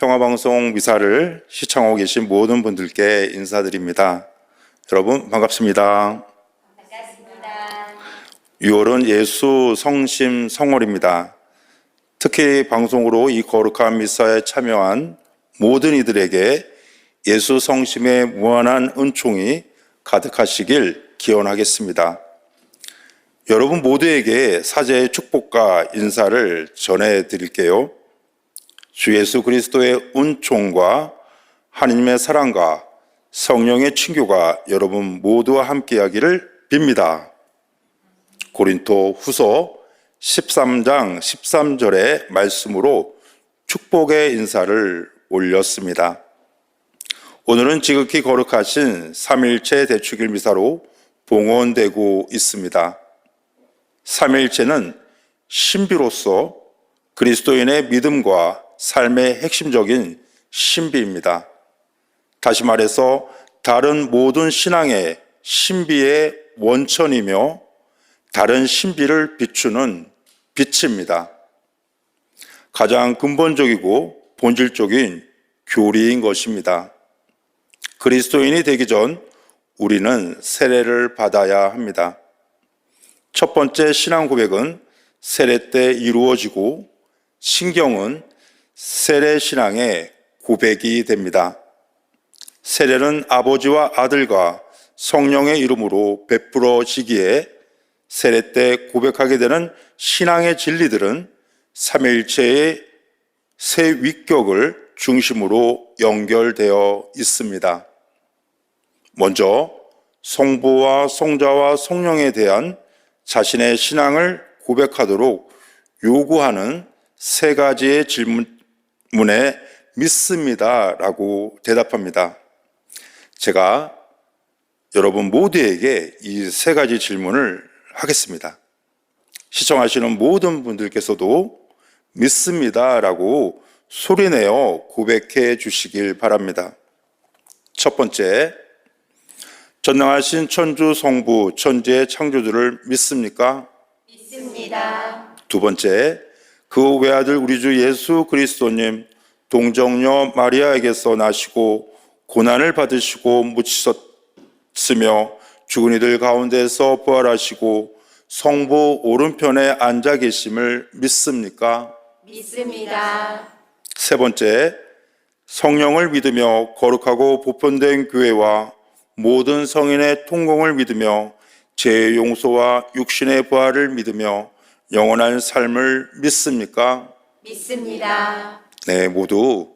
평화방송 미사를 시청하고 계신 모든 분들께 인사드립니다. 여러분 반갑습니다. 반갑습니다. 6월은 예수 성심 성월입니다. 특히 방송으로 이 거룩한 미사에 참여한 모든 이들에게 예수 성심의 무한한 은총이 가득하시길 기원하겠습니다. 여러분 모두에게 사제의 축복과 인사를 전해 드릴게요. 주 예수 그리스도의 은총과 하느님의 사랑과 성령의 친교가 여러분 모두와 함께하기를 빕니다. 고린토 후서 13장 13절의 말씀으로 축복의 인사를 올렸습니다. 오늘은 지극히 거룩하신 삼일체 대축일 미사로 봉헌되고 있습니다. 삼일체는 신비로서 그리스도인의 믿음과 삶의 핵심적인 신비입니다. 다시 말해서 다른 모든 신앙의 신비의 원천이며 다른 신비를 비추는 빛입니다. 가장 근본적이고 본질적인 교리인 것입니다. 그리스도인이 되기 전 우리는 세례를 받아야 합니다. 첫 번째 신앙 고백은 세례 때 이루어지고 신경은 세례 신앙의 고백이 됩니다. 세례는 아버지와 아들과 성령의 이름으로 베풀어지기에 세례 때 고백하게 되는 신앙의 진리들은 삼일체의 새 위격을 중심으로 연결되어 있습니다. 먼저 성부와 성자와 성령에 대한 자신의 신앙을 고백하도록 요구하는 세 가지의 질 문에 믿습니다 라고 대답합니다. 제가 여러분 모두에게 이 세 가지 질문을 하겠습니다. 시청하시는 모든 분들께서도 믿습니다 라고 소리내어 고백해 주시길 바랍니다. 첫 번째, 전능하신 천주 성부 천지의 창조주를 믿습니까? 믿습니다. 두 번째, 그 외아들 우리 주 예수 그리스도님 동정녀 마리아에게서 나시고 고난을 받으시고 묻히셨으며 죽은 이들 가운데서 부활하시고 성부 오른편에 앉아 계심을 믿습니까? 믿습니다. 세 번째, 성령을 믿으며 거룩하고 보편된 교회와 모든 성인의 통공을 믿으며 죄의 용서와 육신의 부활을 믿으며 영원한 삶을 믿습니까? 믿습니다. 네, 모두